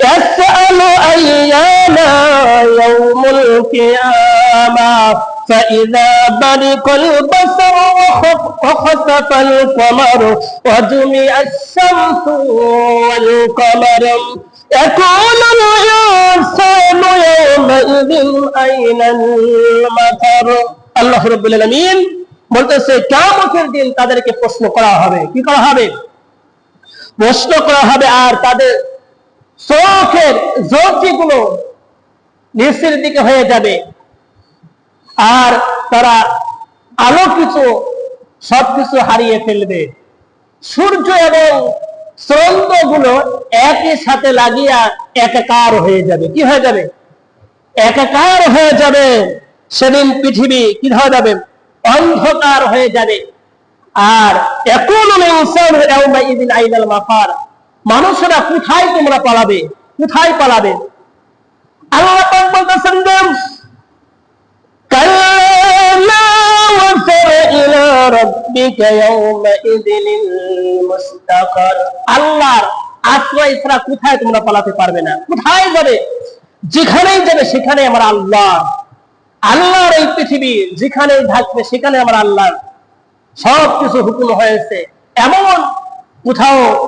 يسأل أيان يوم القيامة فإذا برق البصر وخف- وخسف القمر وجمع الشمس والقمر يقول الإنسان يومئذ أين المطر আল্লাহ রব্বুল আলামিন বলতেছে কিয়ামতের দিন তাদেরকে প্রশ্ন করা হবে কি করা হবে প্রশ্ন করা হবে আর তাদের চোখের জ্যোতিগুলো নিচের দিকে হয়ে যাবে। আর তারা আলোকিত সবকিছু হারিয়ে ফেলবে। সূর্য এবং চন্দ্রগুলো একই সাথে লাগিয়া একাকার হয়ে যাবে। কি হয়ে যাবে? একাকার হয়ে যাবে। সেদিন পৃথিবী কি হয়ে যাবে? অন্ধকার হয়ে যাবে। আর এখন আইনাল মাফার। মানুষেরা কোথায় তোমরা পালাবে? কোথায় পালাবে? আল্লাহর আশ্রয় ছাড়া কোথায় তোমরা পালাতে পারবে না? কোথায় যাবে? যেখানেই যাবে সেখানে আমার আল্লাহ। আল্লাহর এই পৃথিবী যেখানে থাকবে, সেখানে আমার আল্লাহ। সব কিছু হুকুম হয়েছে। এমন কোথাও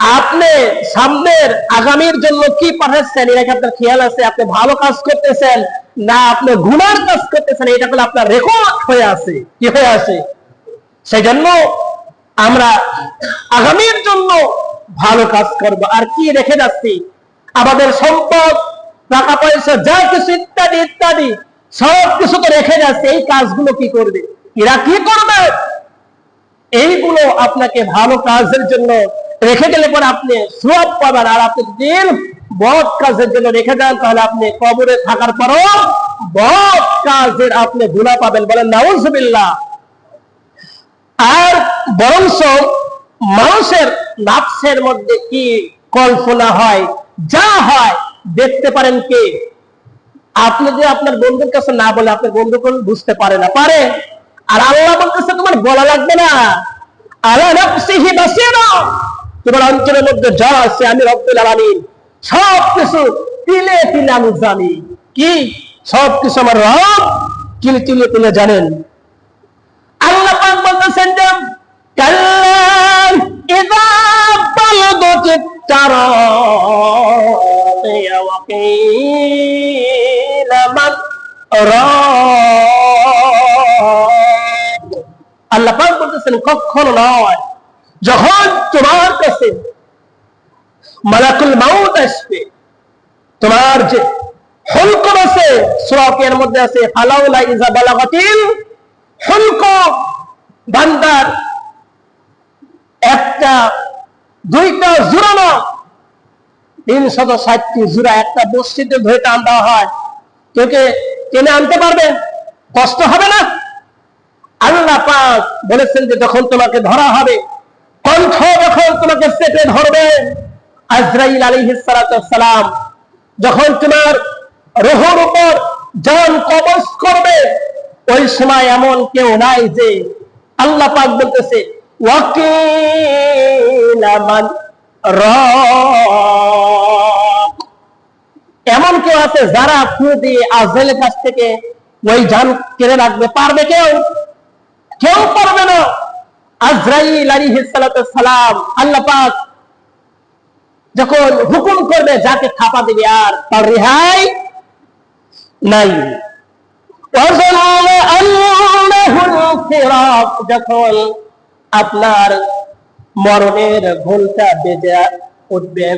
আপনি সামনের আগামীর জন্য কি পাঠাচ্ছেন? এটা আপনার খেয়াল আছে, আপনি ভালো কাজ করতেছেন, না আপনি গুনার কাজ করতেছেন, এটা করলে আপনার রেকর্ড হয়ে আছে। কি হয়ে আছে? সেই জন্য আমরা আগামীর জন্য ভালো কাজ করব। আর কি রেখে যাচ্ছি? আমাদের সম্পদ, টাকা পয়সা, যা কিছু ইত্যাদি ইত্যাদি সব কিছু তো রেখে যাচ্ছে। এই কাজগুলো কি করবে? এরা কি করবে? এইগুলো আপনাকে ভালো কাজের জন্য রেখে গেলে পরে আপনি সব পাবেন। আর আপনি দিন বদ কাজের জন্য রেখে দেন, তাহলে আপনি কবরে থাকার পরও বদ কাজের আপনি গুণা পাবেন বলেন, নাউজুবিল্লাহ। আর বরংস মানুষের নাফসের মধ্যে কি কল্পনা হয়, যা হয়, দেখতে পারেন কে? আপনি যে আপনার বন্ধুর কাছে না বলে, আপনার বন্ধু বুঝতে পারে না। পারে। আর আল্লাহ বলতেছে, তোমার বলা লাগবে না। তোমার অন্তরের মধ্যে আছে, আমি সব কিছু তিলে তিলে আমি জানি। কি? সব কিছু আমার রব তিলে তিলে তিলে জানেন। আল্লাহ বলতেছেন যে মান রাদ পাক বলতেছেন কখনো নয়। যখন তোমার কাছে মালাকুল মাউত আসবে, তোমার যে আছে মধ্যে আছে বান্দার একটা, দুইটা জোড়ানো তিনশত ষাটটি জোড়া একটা বস্তিতে ধরে টান দেওয়া হয়। তোকে টেনে আনতে পারবে? কষ্ট হবে না? আল্লাহ বলেছেন যে যখন তোমাকে ধরা হবে, কণ্ঠ যখন তোমাকে চেপে ধরবে, আজরাইল আলাইহিস সালাম যখন তোমার রোহর উপর জান কবজ করবে, ওই সময় এমন কেউ নাই যে আল্লাহ পাক বলতেছে মান এমন কেউ আছে যারা দিয়ে আজরাইলের কাছ থেকে ওই জান কেড়ে রাখবে, পারবে কেউ? কেউ পারবে না। আজরাইল আলী সালাম আল্লাহ যখন হুকুম করবে, যাকে থাপা দেবে আর তার রেহাই নাই। যখন আপনার মরণের ঘণ্টা বেজে উঠবে।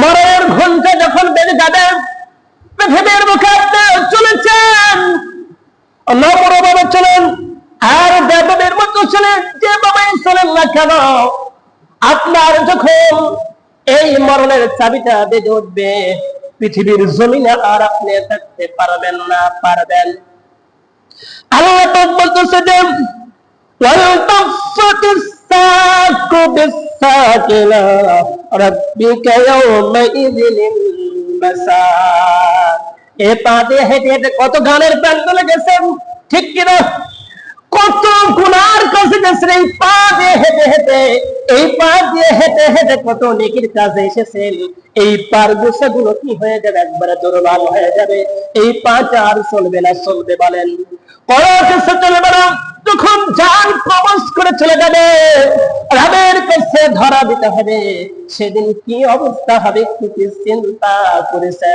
মরণের ঘণ্টা যখন বেজে যাবে, পৃথিবীর মুখে চলেছেন নবরভাবে চলেন। আর বেদবের মতো ছেলে যেভাবেই চলেন না কেন? আপনার যখন এই মরণের চাবিটা বেজে উঠবে, পৃথিবীর জমিনে আর আপনি থাকতে পারবেন না, পারবেন। এ হেঁটে হেঁটে কত গানের প্রান্ত লেগেছেন ঠিক কিনা? কত গুনার এই পা দিয়ে হেঁটে হেঁটে, এই পা দিয়ে হেঁটে হেঁটে কত নেকির কাজে এসেছেন এই পারগুলো কি হয়ে যাবে? একবারে দুর্বল হয়ে যাবে। এই আর চলবে না, চলবে বলেন। কোনো কিছু চলবে না করে চলে যাবে রাবের কাছে ধরা দিতে হবে। সেদিন কি অবস্থা হবে চিন্তা করেছে